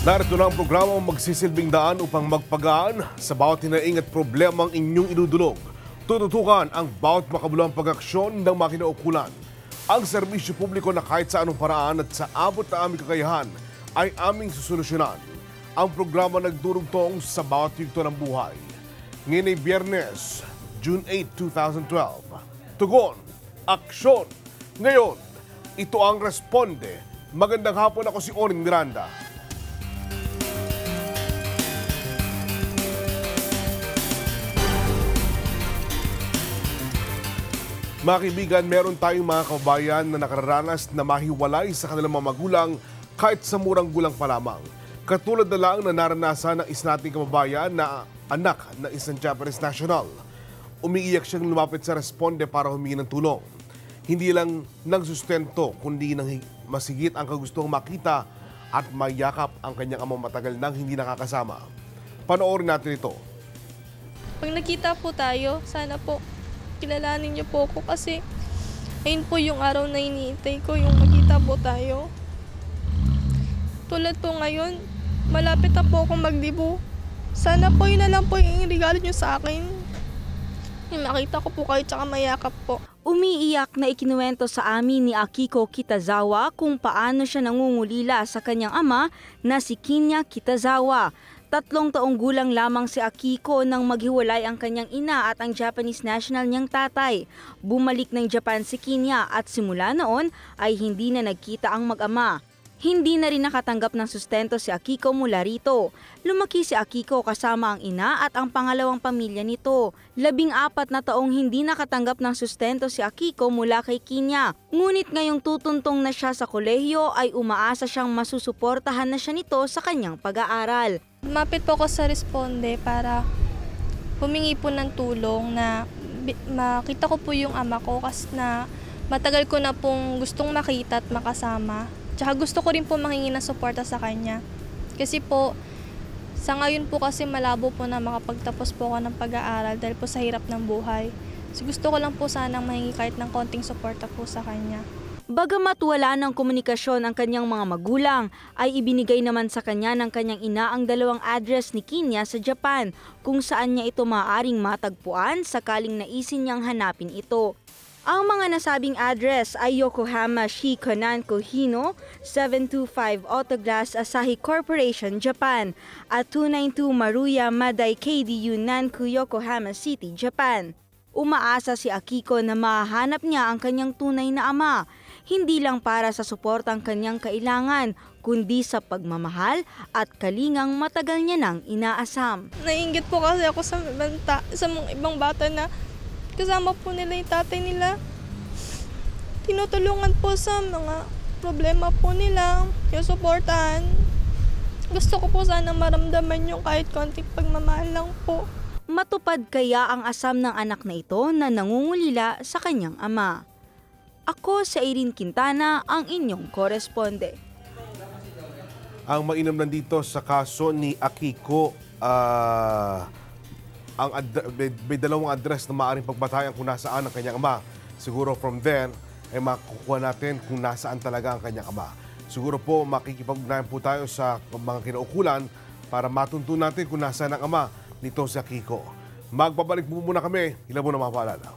Narito na ang programang magsisilbing daan upang magpagaan sa bawat hinaing at problemang inyong idudulog. Tututukan ang bawat makabuluhang pag-aksyon ng mga kinaukulan. Ang serbisyo publiko na kahit sa anong paraan at sa abot na aming kakayahan ay aming susolusyonan. Ang programa nagdurugtong sa bawat yugto ng buhay. Ngayon ay Biyernes, June 8, 2012. Tugon, aksyon. Ngayon, ito ang Responde. Magandang hapon ako si Orin Miranda. Mga kaibigan, meron tayong mga kabayan na nakararanas na mahiwalay sa kanilang mga magulang kahit sa murang gulang pa lamang. Katulad na lang na naranasan ng isa nating kababayan na anak ng isang Japanese national. Umiiyak siyang lumapit sa responde para humingi ng tulong. Hindi lang ng sustento, kundi ng masigit ang kagustong makita at mayakap ang kanyang amang matagal nang hindi nakakasama. Panoorin natin ito. Pag nakita po tayo, sana po kilalanin niyo po ako kasi ayun po yung araw na iniintay ko, yung magkita po tayo. Tulad po ngayon, malapit na po akong magdibo. Sana po yun na lang po yung regalo niyo sa akin. Yung makita ko po kayo tsaka mayakap po. Umiiyak na ikinuwento sa amin ni Akiko Kitazawa kung paano siya nangungulila sa kanyang ama na si Kinya Kitazawa. Tatlong taong gulang lamang si Akiko nang maghiwalay ang kanyang ina at ang Japanese national niyang tatay. Bumalik ng Japan si Kinya at simula noon ay hindi na nagkita ang mag-ama. Hindi na rin nakatanggap ng sustento si Akiko mula rito. Lumaki si Akiko kasama ang ina at ang pangalawang pamilya nito. Labing apat na taong hindi nakatanggap ng sustento si Akiko mula kay Kinya. Ngunit ngayong tutuntong na siya sa kolehiyo ay umaasa siyang masusuportahan na siya nito sa kanyang pag-aaral. Lumapit po ako sa Responde para humingi po ng tulong na makita ko po yung ama ko kasi na matagal ko na pong gustong makita at makasama. Tsaka gusto ko rin po makingi ng suporta sa kanya. Kasi po, sa ngayon po kasi malabo po na makapagtapos po ako ng pag-aaral dahil po sa hirap ng buhay. So gusto ko lang po sanang mahingi kahit ng konting suporta po sa kanya. Bagamat wala ng komunikasyon ang kanyang mga magulang, ay ibinigay naman sa kanya ng kanyang ina ang dalawang address ni Kinya sa Japan kung saan niya ito maaaring matagpuan sakaling naisin niyang hanapin ito. Ang mga nasabing address ay Yokohama Shikonan Kohino, 725 Autoglass Asahi Corporation, Japan, at 292 Maruya Madai KDU Nanku, Yokohama City, Japan. Umaasa si Akiko na mahanap niya ang kanyang tunay na ama, hindi lang para sa suportang kanyang kailangan, kundi sa pagmamahal at kalingang matagal niya nang inaasam. Naiingit po kasi ako sa, ibang ta- sa mga ibang bata na kasama po nila yung tatay nila. Tinutulungan po sa mga problema po nila, yung suportahan. Gusto ko po sana maramdaman yung kahit konting pagmamahal lang po. Matupad kaya ang asam ng anak na ito na nangungulila sa kanyang ama. Ako sa Irene Quintana, ang inyong koresponde. Ang mainam nandito sa kaso ni Akiko, ah, ang may, may dalawang address na maaaring pagbatayan kung nasaan ang kanyang ama. Siguro from there, ay makukuha natin kung nasaan talaga ang kanyang ama. Siguro po makikipag-ugnayan po tayo sa mga kinaukulan para matunto natin kung nasaan ang ama nito si Akiko. Magbabalik po muna kami. Ilan mo na mga paalala.